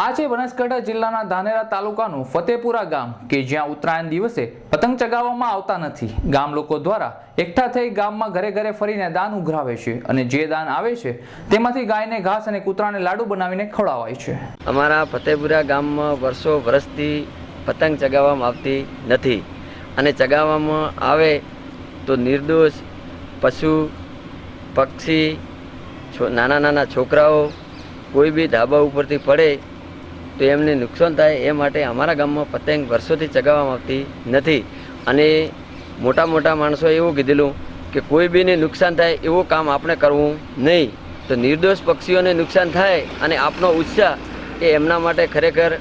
આ છે બનાસકાંઠા જિલ્લાના ધાનેરા તાલુકાનું ફતેપુરા ગામ, કે જ્યાં ઉત્તરાયણ દિવસે પતંગ ચગાવવામાં આવતા નથી. ગામ લોકો દ્વારા એકઠા થઈ ગામમાં ઘરે ઘરે ફરીને દાન ઉઘરાવે છે અને જે દાન આવે છે, તેમાંથી ગાયને ઘાસ અને કૂતરાને લાડુ બનાવીને ખવડાવાય છે. અમારા ફતેપુરા ગામમાં વર્ષો વર્ષથી પતંગ ચગાવવામાં આવતી નથી અને ચગાવવામાં આવે તો નિર્દોષ, પશુ, પક્ષી નાના નાના છોકરાઓ કોઈ બી ધાબા ઉપરથી પડે તો એમને નુકસાન થાય એ માટે અમારા ગામમાં પતંગ વર્ષોથી ચગાવવામાં આવતી નથી. અને મોટા મોટા માણસોએ એવું કીધેલું કે કોઈ બીને નુકસાન થાય એવું કામ આપણે કરવું નહીં. તો નિર્દોષ પક્ષીઓને નુકસાન થાય અને આપનો ઉત્સાહ એ એમના માટે ખરેખર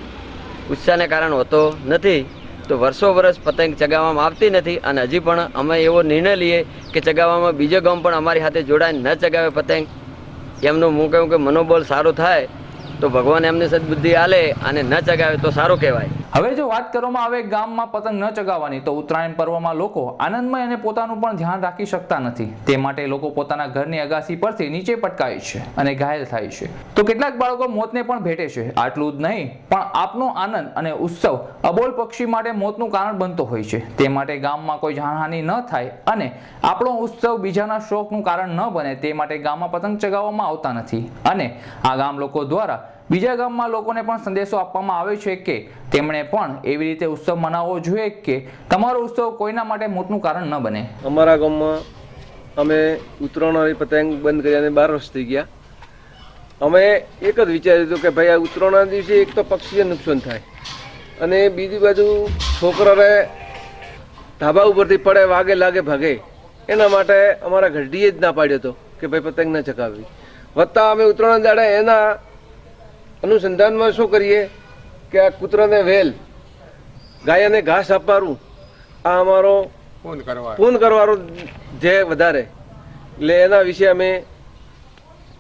ઉત્સાહને કારણ હોતો નથી. તો વર્ષો વર્ષ પતંગ ચગાવવામાં આવતી નથી અને હજી પણ અમે એવો નિર્ણય લઈએ કે ચગાવવામાં બીજો ગામ પણ અમારી સાથે જોડાઈને ન ચગાવે પતંગ. એમનું હું કહું કે મનોબળ સારું થાય તો ભગવાન એમને સદબુદ્ધિ આલે અને ન ચગાવે તો સારું કહેવાય. હવે જો વાત કરવામાં આવે ગામમાં પતંગ ન ચગાવવાની, તો ઉત્તરાયણ પર્વમાં લોકો આનંદમય અને પોતાનું પણ ધ્યાન રાખી શકતા નથી. તે માટે લોકો પોતાના ઘરની અગાસી પરથી નીચે પટકાય છે અને ઘાયલ થાય છે. તો કેટલાક બાળકો મોતને પણ ભેટે છે. આટલું જ નહીં, પણ આપનો આનંદ અને ઉત્સવ અબોલ પક્ષી માટે મોતનું કારણ બનતો હોય છે. તે માટે ગામમાં કોઈ જાનહાનિ ન થાય અને આપણો ઉત્સવ બીજાના શોખનું કારણ ન બને. તે માટે ગામમાં પતંગ ચગાવવામાં આવતા નથી. અને આ ગામ લોકો દ્વારા બીજા ગામમાં લોકોને પણ સંદેશો આપવામાં આવે છે કે તેમણે પણ એવી રીતે ઉત્સવ મનાવવો જોઈએ કે તમારો ઉત્સવ કોઈના માટે મોટનું કારણ ન બને. અમારા ગામમાં અમે ઉત્તરાયણની પતંગ બંધ કરી અને બાર વર્ષ થઈ ગયા. અમે એક જ વિચાર્યું હતું કે ભાઈ આ ઉત્તરાયણના દિવસે એક તો પક્ષીને નુકસાન થાય અને બીજી બાજુ છોકરાને ધાબા ઉપરથી પડે, વાગે, લાગે, ભાગે, એના માટે અમારા ઘરડીએ જ ના પાડ્યો હતો કે ભાઈ પતંગ ન ચકાવવી વત્તા અમે ઉત્તરાયણ દાડે એના અનુસંધાનમાં શું કરીએ? કે આ કૂતરાને વેલ ગાયને ઘાસ આપવાનું આ અમારો પૂર્ણ કરવાનો. જે વધારે. એટલે એના વિશે અમે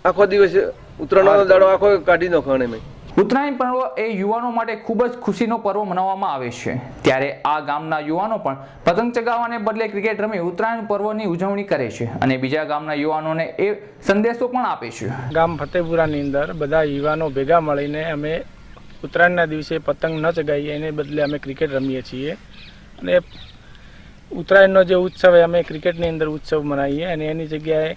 આખો દિવસ ઉત્તરાયણનો દાડો આખો કાઢી નાખવાનો અમે. ઉત્તરાયણ પર્વ એ યુવાનો માટે ખૂબ જ ખુશીનો પર્વ મનાવવામાં આવે છે. ત્યારે આ ગામના યુવાનો પણ પતંગ ચગાવવાને બદલે ક્રિકેટ રમી ઉત્તરાયણ પર્વની ઉજવણી કરે છે અને બીજા ગામના યુવાનોને એ સંદેશો પણ આપે છે. ગામ ફતેપુરાની અંદર બધા યુવાનો ભેગા મળીને અમે ઉત્તરાયણના દિવસે પતંગ ન ચગાવીએ, એને બદલે અમે ક્રિકેટ રમીએ છીએ. અને ઉત્તરાયણનો જે ઉત્સવ એ અમે ક્રિકેટની અંદર ઉત્સવ મનાવીએ અને એની જગ્યાએ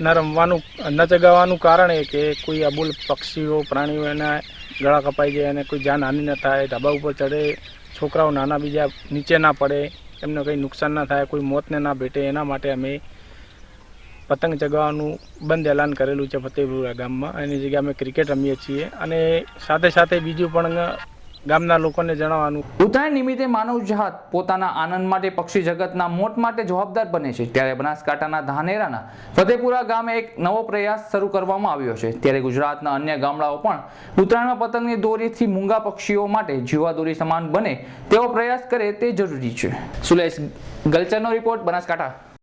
ન રમવાનું, ન ચગાવવાનું કારણ એ કે કોઈ અબુલ પક્ષીઓ, પ્રાણીઓ એના ગળા કપાઈ જાય અને કોઈ જાનહાનિ ન થાય, ધાબા ઉપર ચડે, છોકરાઓ નાના બીજા નીચે ના પડે, એમને કંઈ નુકસાન ના થાય, કોઈ મોતને ના ભેટે, એના માટે અમે પતંગ ચગાવવાનું બંધ એલાન કરેલું છે ફતેપુરા ગામમાં. એની જગ્યાએ અમે ક્રિકેટ રમીએ છીએ અને સાથે સાથે બીજું પણ ગામના લોકોને જણાવવાનું. ઉત્તરાયણ નિમિત્તે માનવ જાત પોતાના આનંદ માટે, પક્ષી જગતના મોત માટે જવાબદાર બને છે. ત્યારે બનાસકાંઠાના ધાનેરાના ફતેપુરા ગામે એક નવો પ્રયાસ શરૂ કરવામાં આવ્યો છે. ત્યારે ગુજરાતના અન્ય ગામડાઓ પણ ઉત્તરાયણમાં પતંગની દોરીથી મૂંગા પક્ષીઓ માટે જીવા દોરી સમાન બને તેવો પ્રયાસ કરે તે જરૂરી છે. સુલેશ ગલચરનો રિપોર્ટ બનાસકાંઠા.